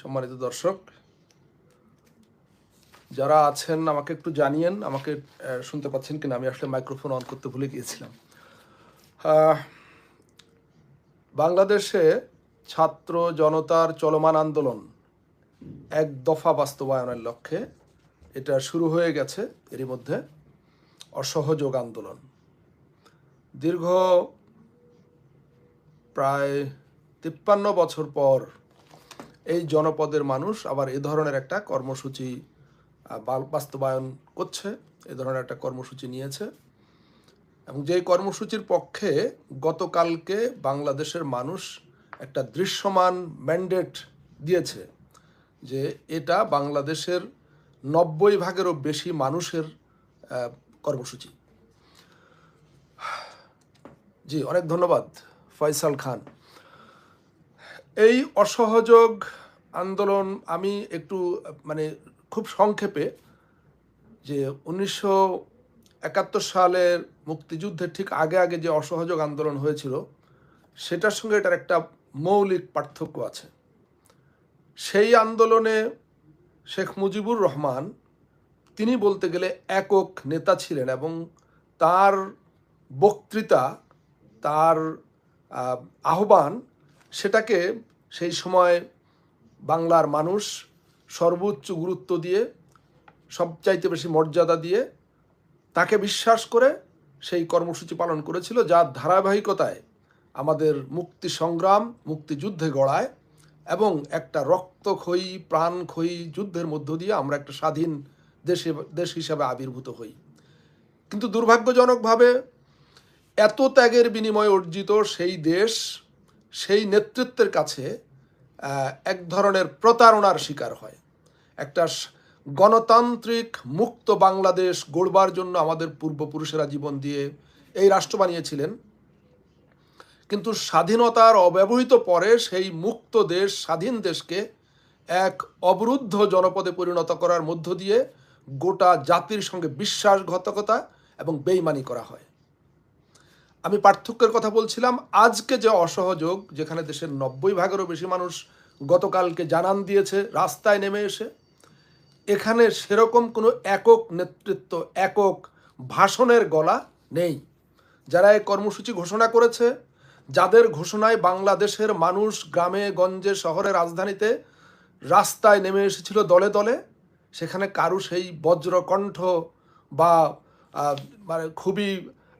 সম্মানিত দর্শক, যারা আছেন, আমাকে একটু জানিয়েন, আমাকে শুনতে পাচ্ছেন কিনা, আমি আসলে মাইক্রোফোন অন করতে ভুলে গিয়েছিলাম। বাংলাদেশে ছাত্র জনতার চলমান আন্দোলন এক দফা বাস্তবায়নের লক্ষ্যে এটা শুরু হয়ে গেছে, এরই মধ্যে অসহযোগ আন্দোলন। দীর্ঘ প্রায় তিপ্পান্ন বছর পর এই জনপদের মানুষ আবার এ ধরনের একটা কর্মসূচি বাস্তবায়ন করছে, এ ধরনের একটা কর্মসূচি নিয়েছে। এবং যেই কর্মসূচির পক্ষে গতকালকে বাংলাদেশের মানুষ একটা দৃশ্যমান ম্যান্ডেট দিয়েছে যে এটা বাংলাদেশের নব্বই ভাগেরও বেশি মানুষের কর্মসূচি। জি, অনেক ধন্যবাদ, ফয়সাল খান। এই অসহযোগ আন্দোলন আমি একটু মানে খুব সংক্ষেপে যে উনিশশো একাত্তর সালের মুক্তিযুদ্ধের ঠিক আগে আগে যে অসহযোগ আন্দোলন হয়েছিল, সেটার সঙ্গে এটার একটা মৌলিক পার্থক্য আছে। সেই আন্দোলনে শেখ মুজিবুর রহমান, তিনি বলতে গেলে একক নেতা ছিলেন এবং তার বক্তৃতা, তার আহ্বান সেটাকে সেই সময় বাংলার মানুষ সর্বোচ্চ গুরুত্ব দিয়ে, সবচাইতে বেশি মর্যাদা দিয়ে তাকে বিশ্বাস করে সেই কর্মসূচি পালন করেছিল, যার ধারাবাহিকতায় আমাদের মুক্তি সংগ্রাম মুক্তিযুদ্ধে গড়ায় এবং একটা রক্তক্ষয়ী, প্রাণক্ষয়ী যুদ্ধের মধ্য দিয়ে আমরা একটা স্বাধীন দেশে, দেশ হিসাবে আবির্ভূত হই। কিন্তু দুর্ভাগ্যজনকভাবে এত ত্যাগের বিনিময়ে অর্জিত সেই দেশ সেই নেতৃত্বের কাছে এক ধরনের প্রতারণার শিকার হয়। একটা গণতান্ত্রিক মুক্ত বাংলাদেশ গড়বার জন্য আমাদের পূর্বপুরুষেরা জীবন দিয়ে এই রাষ্ট্র বানিয়েছিলেন। কিন্তু স্বাধীনতার অব্যবহৃত পরে সেই মুক্ত দেশ, স্বাধীন দেশকে এক অবরুদ্ধ জনপদে পরিণত করার মধ্য দিয়ে গোটা জাতির সঙ্গে বিশ্বাসঘাতকতা এবং বেইমানি করা হয়। আমি পার্থক্যের কথা বলছিলাম। আজকে যে অসহযোগ, যেখানে দেশের নব্বই ভাগেরও বেশি মানুষ গতকালকে জানান দিয়েছে, রাস্তায় নেমে এসে, এখানে সেরকম কোনো একক নেতৃত্ব, একক ভাষণের গলা নেই। যারা এই কর্মসূচি ঘোষণা করেছে, যাদের ঘোষণায় বাংলাদেশের মানুষ গ্রামে, গঞ্জে, শহরে, রাজধানীতে রাস্তায় নেমে এসেছিল দলে দলে, সেখানে কারু সেই বজ্রকণ্ঠ বা মানে খুবই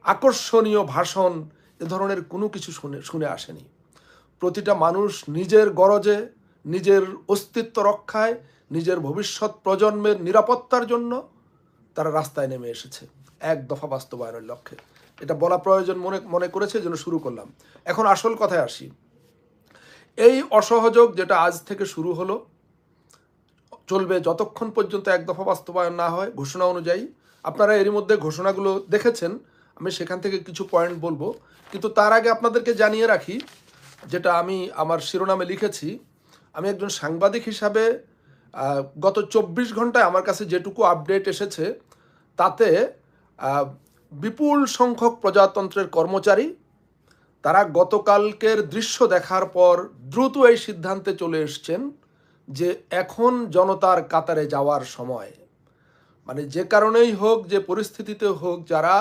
আকর্ষণীয় ভাষণ এ ধরনের কোনো কিছু শুনে শুনে আসেনি। প্রতিটা মানুষ নিজের গরজে, নিজের অস্তিত্ব রক্ষায়, নিজের ভবিষ্যৎ প্রজন্মের নিরাপত্তার জন্য তারা রাস্তায় নেমে এসেছে। এক দফা বাস্তবায়নের লক্ষ্যে। এটা বলা প্রয়োজন মনে মনে করেছে জন্য শুরু করলাম। এখন আসল কথায় আসি। এই অসহযোগ যেটা আজ থেকে শুরু হলো, চলবে যতক্ষণ পর্যন্ত এক দফা বাস্তবায়ন না হয়, ঘোষণা অনুযায়ী। আপনারা এরই মধ্যে ঘোষণাগুলো দেখেছেন। আমি সেখান থেকে কিছু পয়েন্ট বলব। কিন্তু তার আগে আপনাদেরকে জানিয়ে রাখি, যেটা আমি আমার শিরোনামে লিখেছি, আমি একজন সাংবাদিক হিসাবে গত চব্বিশ ঘন্টায় আমার কাছে যেটুকু আপডেট এসেছে, তাতে বিপুল সংখ্যক প্রজাতন্ত্রের কর্মচারী, তারা গতকালকের দৃশ্য দেখার পর দ্রুত এই সিদ্ধান্তে চলে এসছেন যে এখন জনতার কাতারে যাওয়ার সময়। মানে যে কারণেই হোক, যে পরিস্থিতিতে হোক, যারা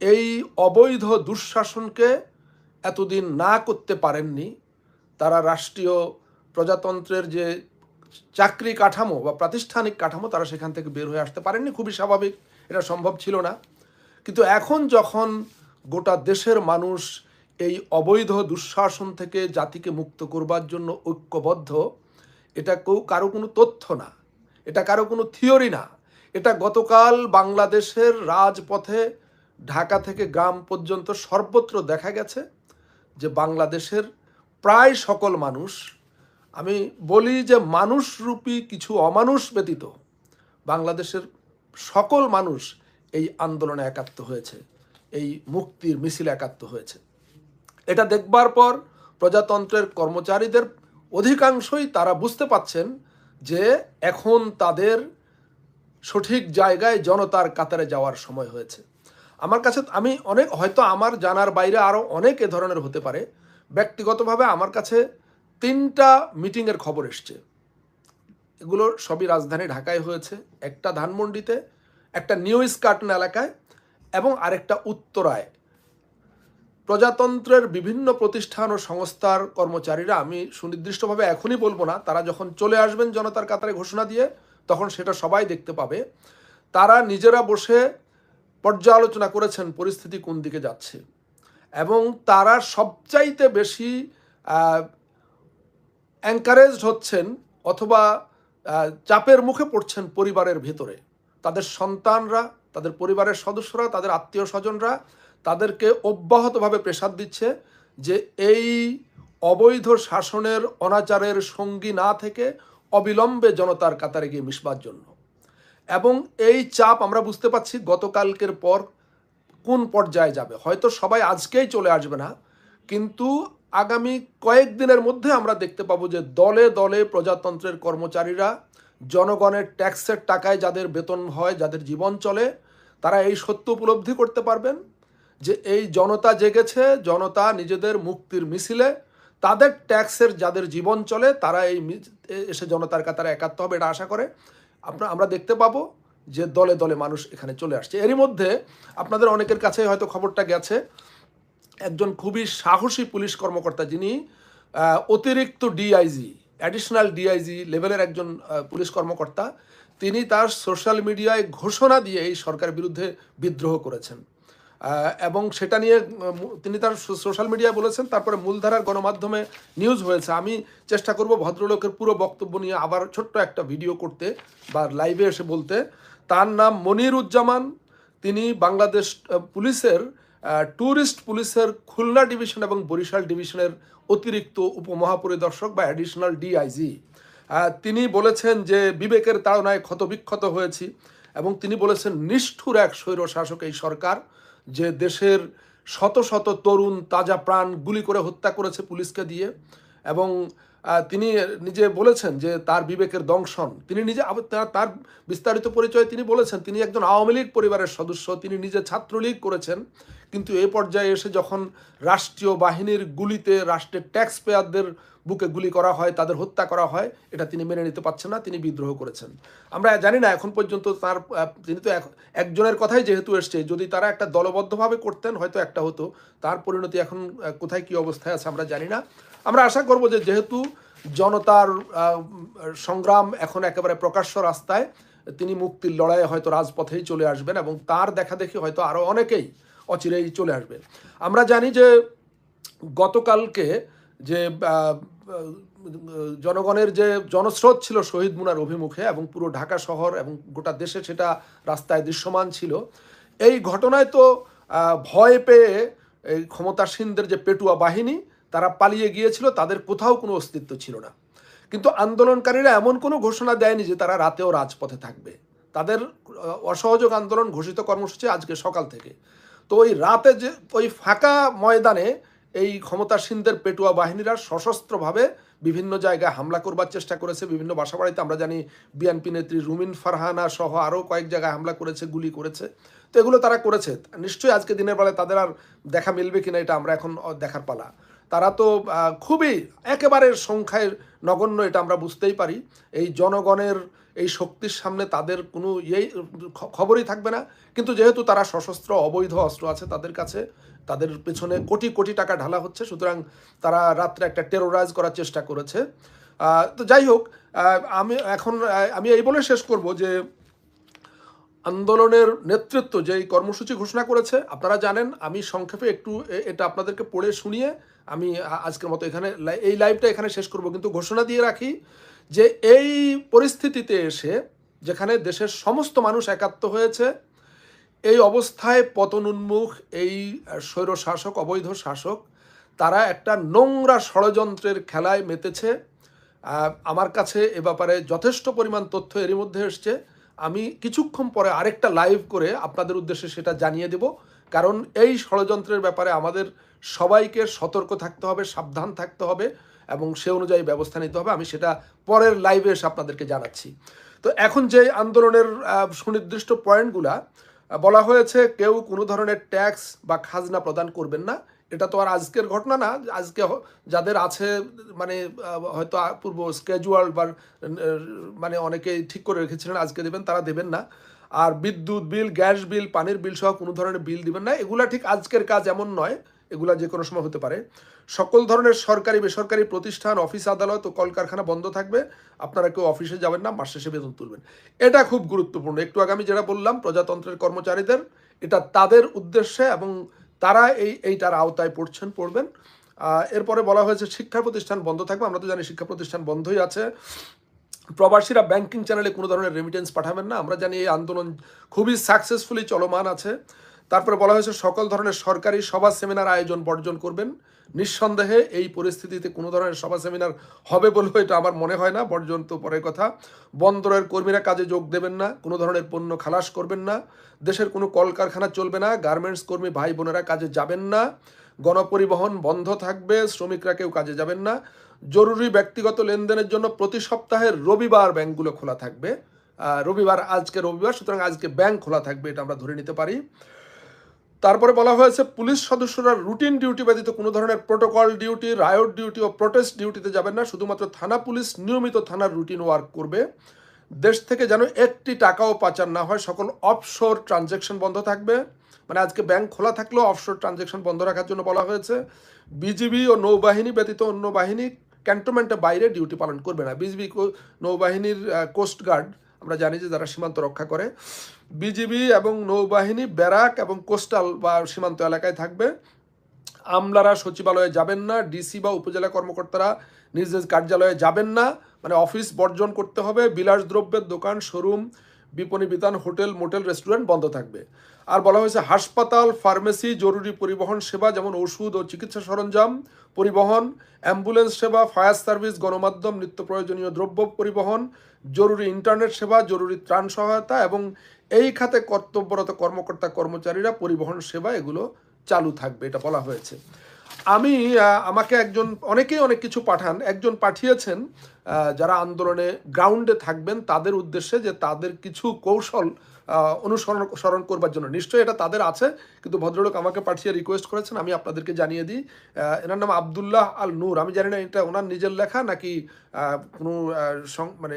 এই অবৈধ দুঃশাসনকে এতদিন না করতে পারেননি। তারা রাষ্ট্রীয় প্রজাতন্ত্রের যে চাকরি কাঠামো বা প্রাতিষ্ঠানিক কাঠামো, তারা সেখান থেকে বের হয়ে আসতে পারেননি। খুবই স্বাভাবিক, এটা সম্ভব ছিল না। কিন্তু এখন যখন গোটা দেশের মানুষ এই অবৈধ দুঃশাসন থেকে জাতিকে মুক্ত করবার জন্য ঐক্যবদ্ধ, এটা কেউ কারও কোনো তথ্য না। এটা কারও কোনো থিওরি না। এটা গতকাল বাংলাদেশের রাজপথে ঢাকা থেকে গ্রাম পর্যন্ত সর্বত্র দেখা গেছে যে বাংলাদেশের প্রায় সকল মানুষ, আমি বলি যে মানুষরূপী কিছু অমানুষ ব্যতীত বাংলাদেশের সকল মানুষ এই আন্দোলনে একাত্ম হয়েছে, এই মুক্তির মিছিলে একাত্ম হয়েছে। এটা দেখবার পর প্রজাতন্ত্রের কর্মচারীদের অধিকাংশই তারা বুঝতে পাচ্ছেন যে এখন তাদের সঠিক জায়গায় জনতার কাতারে যাওয়ার সময় হয়েছে। আমার কাছে আমি অনেক হয়তো আমার জানার বাইরে আরও অনেক এ ধরনের হতে পারে। ব্যক্তিগতভাবে আমার কাছে তিনটা মিটিংয়ের খবর এসছে। এগুলো সবই রাজধানী ঢাকায় হয়েছে, একটা ধানমন্ডিতে, একটা নিউ স্কার্টন এলাকায় এবং আরেকটা উত্তরায়। প্রজাতন্ত্রের বিভিন্ন প্রতিষ্ঠান ও সংস্থার কর্মচারীরা, আমি সুনির্দিষ্টভাবে এখনই বলব না, তারা যখন চলে আসবেন জনতার কাতারে ঘোষণা দিয়ে, তখন সেটা সবাই দেখতে পাবে। তারা নিজেরা বসে পর্যালোচনা করেছেন পরিস্থিতি কোন দিকে যাচ্ছে। এবং তারা সবচাইতে বেশি এনকারেজড হচ্ছেন অথবা চাপের মুখে পড়ছেন পরিবারের ভেতরে। তাদের সন্তানরা, তাদের পরিবারের সদস্যরা, তাদের আত্মীয় স্বজনরা তাদেরকে অব্যাহতভাবে প্রেসার দিচ্ছে যে এই অবৈধ শাসনের অনাচারের সঙ্গী না থেকে অবিলম্বে জনতার কাতারে গিয়ে মিশবার জন্য। এবং এই চাপ আমরা বুঝতে পারছি গতকালকের পর কোন পর্যায়ে যাবে। হয়তো সবাই আজকেই চলে আসবে না, কিন্তু আগামী কয়েকদিনের মধ্যে আমরা দেখতে পাবো যে দলে দলে প্রজাতন্ত্রের কর্মচারীরা জনগণের ট্যাক্সের টাকায় যাদের বেতন হয়, যাদের জীবন চলে, তারা এই সত্য উপলব্ধি করতে পারবেন যে এই জনতা জেগেছে, জনতা নিজেদের মুক্তির মিছিলে, তাদের ট্যাক্সের যাদের জীবন চলে, তারা এই এসে জনতার কাতারে একাত্ম হবে এটা আশা করে। আপনার আমরা দেখতে পাবো যে দলে দলে মানুষ এখানে চলে আসছে। এরই মধ্যে আপনাদের অনেকের কাছে হয়তো খবরটা গেছে, একজন খুবই সাহসী পুলিশ কর্মকর্তা যিনি অতিরিক্ত ডিআইজি অ্যাডিশনাল ডিআইজি লেভেলের একজন পুলিশ কর্মকর্তা। তিনি তার সোশ্যাল মিডিয়ায় ঘোষণা দিয়ে এই সরকার বিরুদ্ধে বিদ্রোহ করেছেন। এবং সেটা নিয়ে তিনি তার সোশ্যাল মিডিয়ায় বলেছেন, তারপরে মূলধারার গণমাধ্যমে নিউজ হয়েছে। আমি চেষ্টা করব ভদ্রলোকের পুরো বক্তব্য নিয়ে আবার ছোট্ট একটা ভিডিও করতে বা লাইভে এসে বলতে। তার নাম মনিরুজ্জামান। তিনি বাংলাদেশ পুলিশের ট্যুরিস্ট পুলিশের খুলনা ডিভিশন এবং বরিশাল ডিভিশনের অতিরিক্ত উপমহাপরিদর্শক বা অ্যাডিশনাল ডিআইজি তিনি বলেছেন যে, বিবেকের তাড়নায় ক্ষতবিক্ষত হয়েছি এবং তিনি বলেছেন, নিষ্ঠুর এক স্বৈর শাসক এই সরকার। যে দেশের শত শত তরুণ, তাজা প্রাণ গুলি করে হত্যা করেছে পুলিশকে দিয়ে এবং তিনি নিজে বলেছেন যে তার বিবেকের দংশন। তিনি নিজে তার- তার বিস্তারিত পরিচয় তিনি বলেছেন, তিনি একজন আওয়ামী লীগ পরিবারের সদস্য, তিনি নিজে ছাত্রলীগ করেছেন। কিন্তু এ পর্যায়ে এসে যখন রাষ্ট্রীয় বাহিনীর গুলিতে রাষ্ট্রের ট্যাক্স পেয়ারদের বুকে গুলি করা হয়, তাদের হত্যা করা হয়, এটা তিনি মেনে নিতে পারছেন না, তিনি বিদ্রোহ করেছেন। আমরা জানি না, এখন পর্যন্ত তার তিনি তো এক- একজনের কথাই যেহেতু এসছে, যদি তারা একটা দলবদ্ধভাবে করতেন, হয়তো একটা হতো, তার পরিণতি এখন কোথায় কি অবস্থায় আছে আমরা জানি না। আমরা আশা করব যে যেহেতু জনতার সংগ্রাম এখন একেবারে প্রকাশ্য রাস্তায়, তিনি মুক্তির লড়াইয়ে হয়তো রাজপথেই চলে আসবেন এবং তার দেখা দেখি হয়তো আরও অনেকেই অচিরেই চলে আসবে। আমরা জানি যে গতকালকে যে জনগণের যে জনস্রোত ছিল শহীদ মুনার অভিমুখে এবং পুরো ঢাকা শহর এবং গোটা দেশে সেটা রাস্তায় দৃশ্যমান ছিল, এই ঘটনায় তো ভয় পেয়ে এই ক্ষমতাসীনদের যে পেটুয়া বাহিনী, তারা পালিয়ে গিয়েছিল, তাদের কোথাও কোনো অস্তিত্ব ছিল না। কিন্তু আন্দোলনকারীরা এমন কোনো ঘোষণা দেয়নি যে তারা রাতেও রাজপথে থাকবে। তাদের অসহযোগ আন্দোলন ঘোষিত কর্মসূচি আজকে সকাল থেকে। তো ওই রাতে যে ওই ফাঁকা ময়দানে এই ক্ষমতাসীনদের পেটুয়া বাহিনীরা সশস্ত্রভাবে বিভিন্ন জায়গায় হামলা করবার চেষ্টা করেছে। বিভিন্ন বাসাবাড়িতে আমরা জানি বিএনপি নেত্রী রুমিন ফারহানা সহ আরও কয়েক জায়গায় হামলা করেছে, গুলি করেছে। তো এগুলো তারা করেছে। নিশ্চয়ই আজকে দিনের বেলায় তাদের আর দেখা মিলবে কিনা এটা আমরা এখন দেখার পালা। তারা তো খুবই একেবারে সংখ্যায় নগণ্য এটা আমরা বুঝতেই পারি। এই জনগণের এই শক্তির সামনে তাদের কোনো ইয়েই খবরই থাকবে না। কিন্তু যেহেতু তারা সশস্ত্র, অবৈধ অস্ত্র আছে তাদের কাছে, তাদের পেছনে কোটি কোটি টাকা ঢালা হচ্ছে, সুতরাং তারা রাত্রে একটা টেরোরাইজ করার চেষ্টা করেছে। তো যাই হোক আমি এখন আমি এই বলে শেষ করব যে আন্দোলনের নেতৃত্ব যে এই কর্মসূচি ঘোষণা করেছে, আপনারা জানেন, আমি সংক্ষেপে একটু এটা আপনাদেরকে পড়ে শুনিয়ে আমি আজকের মতো এখানে এই লাইভটা এখানে শেষ করব। কিন্তু ঘোষণা দিয়ে রাখি যে এই পরিস্থিতিতে এসে যেখানে দেশের সমস্ত মানুষ একাত্ম হয়েছে, এই অবস্থায় পতন উন্মুখ, এই স্বৈর শাসক, অবৈধ শাসক, তারা একটা নোংরা ষড়যন্ত্রের খেলায় মেতেছে। আমার কাছে এ ব্যাপারে যথেষ্ট পরিমাণ তথ্য এরই মধ্যে এসছে। আমি কিছুক্ষণ পরে আরেকটা লাইভ করে আপনাদের উদ্দেশ্যে সেটা জানিয়ে দেব। কারণ এই ষড়যন্ত্রের ব্যাপারে আমাদের সবাইকে সতর্ক থাকতে হবে, সাবধান থাকতে হবে। এবং সে অনুযায়ী ব্যবস্থা নিতে হবে, আমি সেটা পরের লাইভে এসে আপনাদেরকে জানাচ্ছি। তো এখন যে আন্দোলনের সুনির্দিষ্ট পয়েন্টগুলা বলা হয়েছে কেউ কোনো ধরনের ট্যাক্স বা খাজনা প্রদান করবেন না। এটা তো আর আজকের ঘটনা না, আজকে যাদের আছে মানে হয়তো পূর্ব স্কেজুয়াল বা মানে অনেকেই ঠিক করে রেখেছিলেন, আজকে দেবেন, তারা দেবেন না। আর বিদ্যুৎ বিল, গ্যাস বিল, পানির বিল সহ কোনো ধরনের বিল দিবেন না। এগুলা ঠিক আজকের কাজ এমন নয় এগুলা যে কোনো সময় হতে পারে। সকল ধরনের সরকারি, বেসরকারি প্রতিষ্ঠান, অফিস, আদালত ও কলকারখানা বন্ধ থাকবে। আপনারা কেউ অফিসে যাবেন না, মাস শেষে বেতন তুলবেন। এটা খুব গুরুত্বপূর্ণ। একটু আগে আমি যেটা বললাম, প্রজাতন্ত্রের কর্মচারীদের, এটা তাদের উদ্দেশ্যে এবং তারা এই, এইটার আওতায় পড়ছেন, পড়বেন। এরপরে বলা হয়েছে, শিক্ষা প্রতিষ্ঠান বন্ধ থাকবে। আমরা তো জানি শিক্ষা প্রতিষ্ঠান বন্ধই আছে। প্রবাসীরা ব্যাংকিং চ্যানেলে কোনো ধরনের রেমিটেন্স পাঠাবেন না। আমরা জানি এই আন্দোলন খুবই সাকসেসফুলি চলমান আছে। তারপরে বলা হয়েছে, সকল ধরনের সরকারি সভা সেমিনার আয়োজন বর্জন করবেন। নিঃসন্দেহে এই পরিস্থিতিতে কোনো ধরনের সভা সেমিনার হবে বলেও এটা আমার মনে হয় না, বর্জন তো পরের কথা। বন্দরের কর্মীরা কাজে যোগ দেবেন না, কোনো ধরনের পণ্য খালাস করবেন না। দেশের কোনো কলকারখানা চলবে না, গার্মেন্টস কর্মী ভাই বোনেরা কাজে যাবেন না। গণপরিবহন বন্ধ থাকবে, শ্রমিকরা কেউ কাজে যাবেন না। জরুরি ব্যক্তিগত লেনদেনের জন্য প্রতি সপ্তাহের রবিবার ব্যাংকগুলো খোলা থাকবে। রবিবার, আজকে রবিবার, সুতরাং আজকে ব্যাংক খোলা থাকবে, এটা আমরা ধরে নিতে পারি। তারপরে বলা হয়েছে, পুলিশ সদস্যরা রুটিন ডিউটি ব্যতীত কোনো ধরনের প্রোটোকল ডিউটি, রায়ট ডিউটি ও প্রোটেস্ট ডিউটিতে যাবেন না। শুধুমাত্র থানা পুলিশ নিয়মিত থানার রুটিন ওয়ার্ক করবে। দেশ থেকে যেন একটি টাকাও পাচার না হয়, সকল অফশোর ট্রানজ্যাকশন বন্ধ থাকবে। মানে আজকে ব্যাংক খোলা থাকলেও অফশোর ট্রানজ্যাকশন বন্ধ রাখার জন্য বলা হয়েছে, বিজিবি ও নৌবাহিনী ব্যতীত অন্য বাহিনী ক্যান্টনমেন্টের বাইরে ডিউটি পালন করবে না। বিজিবি নৌবাহিনীর কোস্ট গার্ড আমরা জানি যে যারা সীমান্ত রক্ষা করে, বিজিবি এবং নৌবাহিনী, ব্যারাক এবং কোস্টাল বা সীমান্ত এলাকায় থাকবে। আমলারা সচিবালয়ে যাবেন না, ডিসি বা উপজেলা কর্মকর্তারা নিজ নিজ কার্যালয়ে যাবেন না। মানে অফিস বর্জন করতে হবে, বিলাস দ্রব্যের দোকান, শোরুম, বিপণী বিতান, হোটেল, মোটেল, রেস্টুরেন্ট বন্ধ থাকবে। আর বলা হয়েছে, হাসপাতাল, ফার্মেসি, জরুরি পরিবহন সেবা যেমন ওষুধ ও চিকিৎসা সরঞ্জাম, পরিবহন, অ্যাম্বুলেন্স সেবা, ফায়ার সার্ভিস, গণমাধ্যম, নিত্য প্রয়োজনীয় দ্রব্য পরিবহন জরুরি ইন্টারনেট সেবা, জরুরি ত্রাণ সহায়তা এবং এই খাতে কর্তব্যরত কর্মকর্তা, কর্মচারীরা পরিবহন সেবা এগুলো চালু থাকবে, এটা বলা হয়েছে। আমি আমাকে একজন, অনেকেই অনেক কিছু পাঠান, একজন পাঠিয়েছেন যারা আন্দোলনে গ্রাউন্ডে থাকবেন, তাদের উদ্দেশ্যে যে তাদের কিছু কৌশল অনুসরণ স্মরণ করবার জন্য। নিশ্চয়ই এটা তাদের আছে, কিন্তু ভদ্রলোক আমাকে পাঠিয়ে রিকোয়েস্ট করেছেন, আমি আপনাদেরকে জানিয়ে দিই। এনার নাম আবদুল্লাহ আল নূর আমি জানি না এটা ওনার নিজের লেখা নাকি কোনো মানে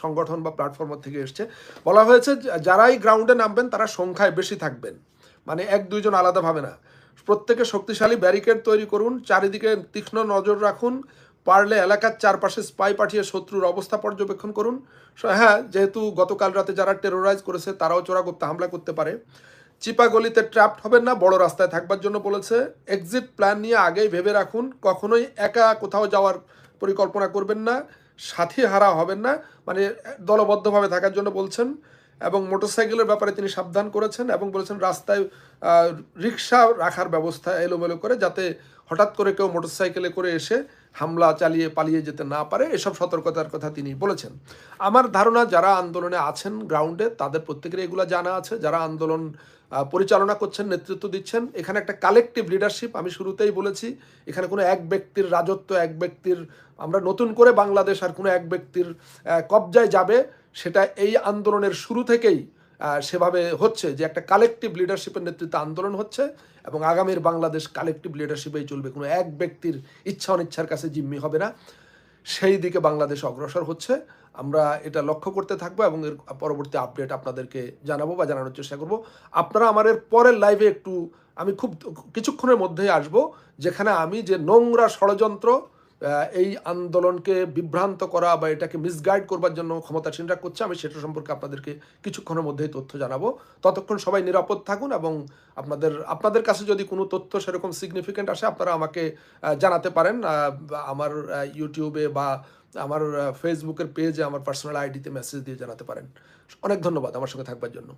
সংগঠন বা প্ল্যাটফর্ম থেকে এসছে। বলা হয়েছে যারাই গ্রাউন্ডে নামবেন, তারা সংখ্যায় বেশি থাকবেন। মানে এক, দুইজন আলাদাভাবে না। প্রত্যেকে শক্তিশালী ব্যারিকেড তৈরি করুন, চারিদিকে তীক্ষ্ণ নজর রাখুন পারলে এলাকার চারপাশে স্পাই পাঠিয়ে শত্রুর অবস্থা পর্যবেক্ষণ করুন। হ্যাঁ যেহেতু গতকাল রাতে যারা টেরোরাইজ করেছে, তারাও চোরা করতে হামলা করতে পারে। চিপা গলিতে ট্র্যাপড হবেন না, বড় রাস্তায় থাকবার জন্য বলেছে। এক্সিট প্ল্যান নিয়ে আগেই ভেবে রাখুন, কখনোই একা কোথাও যাওয়ার পরিকল্পনা করবেন না সাথী হারা হবেন না মানে দলবদ্ধভাবে থাকার জন্য বলছেন। এবং মোটরসাইকেলের ব্যাপারে তিনি সাবধান করেছেন এবং বলেছেন, রাস্তায় রিক্সা রাখার ব্যবস্থা এলোমেলো করে যাতে হঠাৎ করে কেউ মোটরসাইকেলে করে এসে হামলা চালিয়ে পালিয়ে যেতে না পারে, এসব সতর্কতার কথা তিনি বলেছেন। আমার ধারণা, যারা আন্দোলনে আছেন গ্রাউন্ডে, তাদের প্রত্যেকের এগুলো জানা আছে। যারা আন্দোলন পরিচালনা করছেন, নেতৃত্ব দিচ্ছেন। এখানে একটা কালেকটিভ লিডারশিপ আমি শুরুতেই বলেছি। এখানে কোনো এক ব্যক্তির রাজত্ব, এক ব্যক্তির আমরা নতুন করে বাংলাদেশ আর কোনো এক ব্যক্তির কবজায় যাবে, সেটা এই আন্দোলনের শুরু থেকেই সেভাবে হচ্ছে যে একটা কালেকটিভ লিডারশিপের নেতৃত্বে আন্দোলন হচ্ছে এবং আগামীর বাংলাদেশ কালেকটিভ লিডারশিপেই চলবে। কোনো এক ব্যক্তির ইচ্ছা অনিচ্ছার কাছে জিম্মি হবে না। সেই দিকে বাংলাদেশ অগ্রসর হচ্ছে। আমরা এটা লক্ষ্য করতে থাকব এবং এর পরবর্তী আপডেট আপনাদেরকে জানাব বা জানানোর চেষ্টা করব। আপনারা আমার এর পরের লাইভে একটু, আমি খুব, কিছুক্ষণের মধ্যেই আসব, যেখানে আমি যে নোংরা ষড়যন্ত্র এই আন্দোলনকে বিভ্রান্ত করা বা এটাকে মিসগাইড করবার জন্য ক্ষমতাসীনরা করছে, আমি সেটা সম্পর্কে আপনাদেরকে কিছুক্ষণের মধ্যেই তথ্য জানাব। ততক্ষণ সবাই নিরাপদ থাকুন এবং আপনাদের আপনাদের কাছে যদি কোনো তথ্য সেরকম সিগনিফিকেন্ট আসে, আপনারা আমাকে জানাতে পারেন। আমার ইউটিউবে বা আমার ফেসবুকের পেজে আমার পার্সোনাল আইডিতে মেসেজ দিয়ে জানাতে পারেন। অনেক ধন্যবাদ আমার সঙ্গে থাকবার জন্য।